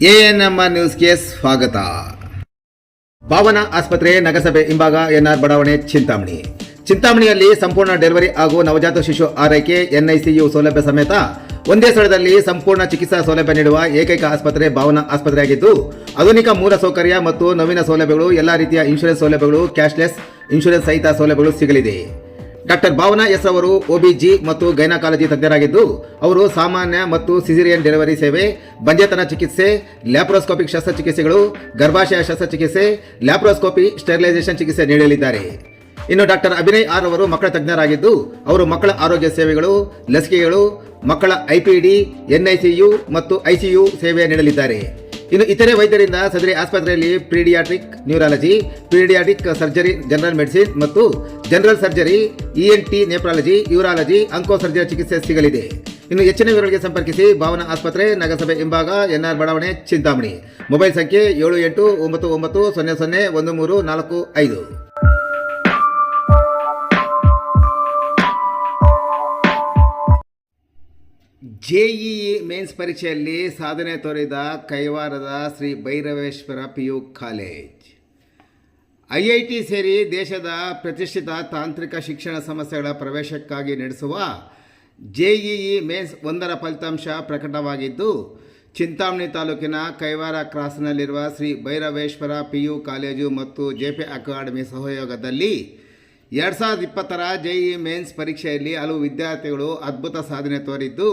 ANMR ನ್ಯೂಸ್ಗೆ ಸ್ವಾಗತ. ಭಾವನಾ ಆಸ್ಪತ್ರೆ, ನಗರಸಭೆ ಹಿಂಭಾಗ, ಎನ್ಆರ್ ಬಡಾವಣೆ, ಚಿಂತಾಮಣಿ. ಚಿಂತಾಮಣಿಯಲ್ಲಿ ಸಂಪೂರ್ಣ ಡೆಲಿವರಿ ಹಾಗೂ ನವಜಾತ ಶಿಶು ಆರೈಕೆ, ಎನ್ಐಸಿಯು ಸೌಲಭ್ಯ ಸಮೇತ ಒಂದೇ ಸ್ಥಳದಲ್ಲಿ ಸಂಪೂರ್ಣ ಚಿಕಿತ್ಸಾ ಸೌಲಭ್ಯ ನೀಡುವ ಏಕೈಕ ಆಸ್ಪತ್ರೆ ಭಾವನಾ ಆಸ್ಪತ್ರೆಯಾಗಿದ್ದು, ಆಧುನಿಕ ಮೂಲ ಸೌಕರ್ಯ ಮತ್ತು ನವೀನ ಸೌಲಭ್ಯಗಳು, ಎಲ್ಲ ರೀತಿಯ ಇನ್ಶೂರೆನ್ಸ್ ಸೌಲಭ್ಯಗಳು, ಕ್ಯಾಶ್ಲೆಸ್ ಇನ್ಶೂರೆನ್ಸ್ ಸಹಿತ ಸೌಲಭ್ಯಗಳು ಸಿಗಲಿದೆ. ಡಾಕ್ಟರ್ ಭಾವನಾ ಎಸ್ ಅವರು ಒಬಿಜಿ ಮತ್ತು ಗೈನಕಾಲಜಿ ತಜ್ಞರಾಗಿದ್ದು, ಅವರು ಸಾಮಾನ್ಯ ಮತ್ತು ಸಿಸಿರಿಯನ್ ಡೆಲಿವರಿ ಸೇವೆ, ಬಂಜೆತನ ಚಿಕಿತ್ಸೆ, ಲ್ಯಾಪ್ರೋಸ್ಕೋಪಿಕ್ ಶಸ್ತ್ರಚಿಕಿತ್ಸೆಗಳು, ಗರ್ಭಾಶಯ ಶಸ್ತ್ರಚಿಕಿತ್ಸೆ, ಲ್ಯಾಪ್ರೋಸ್ಕೋಪಿ ಸ್ಟೆರಿಲೈಸೇಷನ್ ಚಿಕಿತ್ಸೆ ನೀಡಲಿದ್ದಾರೆ. ಇನ್ನು ಡಾಕ್ಟರ್ ಅಭಿನಯ್ ಆರ್ ಅವರು ಮಕ್ಕಳ ತಜ್ಞರಾಗಿದ್ದು, ಅವರು ಮಕ್ಕಳ ಆರೋಗ್ಯ ಸೇವೆಗಳು, ಲಸಿಕೆಗಳು, ಮಕ್ಕಳ ಐಪಿಡಿ ಎನ್ಐಸಿಯು ಮತ್ತು ಐಸಿಯು ಸೇವೆ ನೀಡಲಿದ್ದಾರೆ. ಇನ್ನು ಇತರೆ ವೈದ್ಯರಿಂದ ಸದರಿ ಆಸ್ಪತ್ರೆಯಲ್ಲಿ paediatric neurology, paediatric surgery, general medicine ಮತ್ತು general surgery E N T nephrology, urology onco surgery ಚಿಕಿತ್ಸೆ ಸಿಗಲಿದೆ. ಇನ್ನು ಹೆಚ್ಚಿನ ವಿವರಗಳಿಗೆ ಸಂಪರ್ಕಿಸಿ ಭಾವನಾ ಆಸ್ಪತ್ರೆ, ನಗರಸಭೆ ಹಿಂಭಾಗ ಎನ್ಆರ್ ಬಡಾವಣೆ, ಚಿಂತಾಮಣಿ. ಮೊಬೈಲ್ ಸಂಖ್ಯೆ ಏಳು ಎಂಟು ಒಂಬತ್ತು ಒಂಬತ್ತು ಸೊನ್ನೆ ಸೊನ್ನೆ ಒಂದು ಮೂರು ನಾಲ್ಕು ಐದು. ಜೆಇಇ ಮೇನ್ಸ್ ಪರೀಕ್ಷೆಯಲ್ಲಿ ಸಾಧನೆ ತೋರಿದ ಕೈವಾರದ Shri Bhairaveshwara P U college. IIT ಸೇರಿ ದೇಶದ ಪ್ರತಿಷ್ಠಿತ ತಾಂತ್ರಿಕ ಶಿಕ್ಷಣ ಸಂಸ್ಥೆಗಳ ಪ್ರವೇಶಕ್ಕಾಗಿ ನಡೆಸುವ ಜೆಇಇ ಮೇನ್ಸ್ ಒಂದರ ಫಲಿತಾಂಶ ಪ್ರಕಟವಾಗಿದ್ದು, ಚಿಂತಾಮಣಿ ತಾಲೂಕಿನ Kaiwara ಕ್ರಾಸ್ನಲ್ಲಿರುವ Shri Bhairaveshwara P U college ಮತ್ತು ಜೆಪಿ ಅಕಾಡೆಮಿ ಸಹಯೋಗದಲ್ಲಿ ಎರಡು ಸಾವಿರದ ಇಪ್ಪತ್ತರ ಜೆಇ ಮೇನ್ಸ್ ಪರೀಕ್ಷೆಯಲ್ಲಿ ಹಲವು ವಿದ್ಯಾರ್ಥಿಗಳು ಅದ್ಭುತ ಸಾಧನೆ ತೋರಿದ್ದು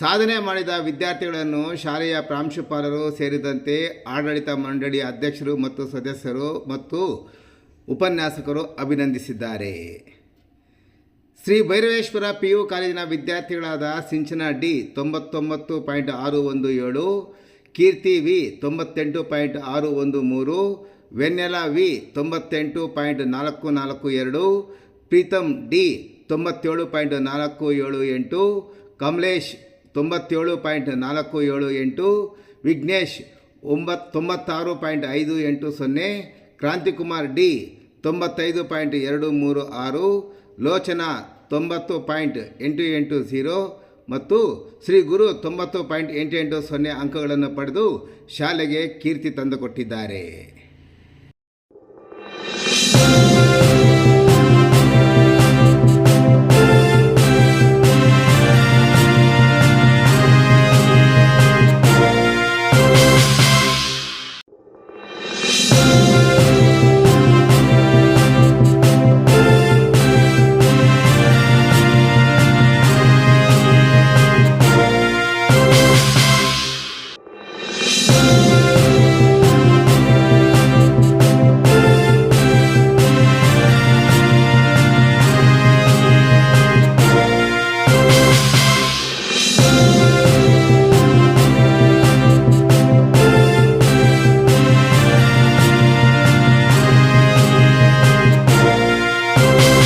ಸಾಧನೆ ಮಾಡಿದ ವಿದ್ಯಾರ್ಥಿಗಳನ್ನು ಶಾಲೆಯ ಪ್ರಾಂಶುಪಾಲರು ಸೇರಿದಂತೆ ಆಡಳಿತ ಮಂಡಳಿ ಅಧ್ಯಕ್ಷರು ಮತ್ತು ಸದಸ್ಯರು ಮತ್ತು ಉಪನ್ಯಾಸಕರು ಅಭಿನಂದಿಸಿದ್ದಾರೆ. ಶ್ರೀ ಭೈರವೇಶ್ವರ ಪಿ ಯು ಕಾಲೇಜಿನ ವಿದ್ಯಾರ್ಥಿಗಳಾದ ಸಿಂಚನ ಡಿ ತೊಂಬತ್ತೊಂಬತ್ತು ಪಾಯಿಂಟ್ ಆರು ಒಂದು ಏಳು, ಕೀರ್ತಿ ವಿ ತೊಂಬತ್ತೆಂಟು ಪಾಯಿಂಟ್ ಆರು ಒಂದು ಮೂರು, ವೆನ್ನೆಲ ವಿ ತೊಂಬತ್ತೆಂಟು ಪಾಯಿಂಟ್ ನಾಲ್ಕು ನಾಲ್ಕು ಎರಡು ಪ್ರೀತಮ್ ಡಿ ತೊಂಬತ್ತೇಳು ಪಾಯಿಂಟ್ ನಾಲ್ಕು ಏಳು ಎಂಟು, ಕಮಲೇಶ್ ತೊಂಬತ್ತೇಳು ಪಾಯಿಂಟ್ ನಾಲ್ಕು ಏಳು ಎಂಟು, ವಿಘ್ನೇಶ್ ಒಂಬತ್ತು ತೊಂಬತ್ತಾರು ಪಾಯಿಂಟ್ ಐದು ಎಂಟು ಸೊನ್ನೆ, ಕ್ರಾಂತಿಕುಮಾರ್ ಡಿ ತೊಂಬತ್ತೈದು ಪಾಯಿಂಟ್ ಎರಡು ಮೂರು ಆರು, ಲೋಚನಾ ತೊಂಬತ್ತು ಪಾಯಿಂಟ್ ಎಂಟು ಎಂಟು ಝೀರೋ ಮತ್ತು ಶ್ರೀ ಗುರು ತೊಂಬತ್ತು ಪಾಯಿಂಟ್ ಎಂಟು ಎಂಟು ಸೊನ್ನೆ ಅಂಕಗಳನ್ನು ಪಡೆದು ಶಾಲೆಗೆ ಕೀರ್ತಿ ತಂದುಕೊಟ್ಟಿದ್ದಾರೆ.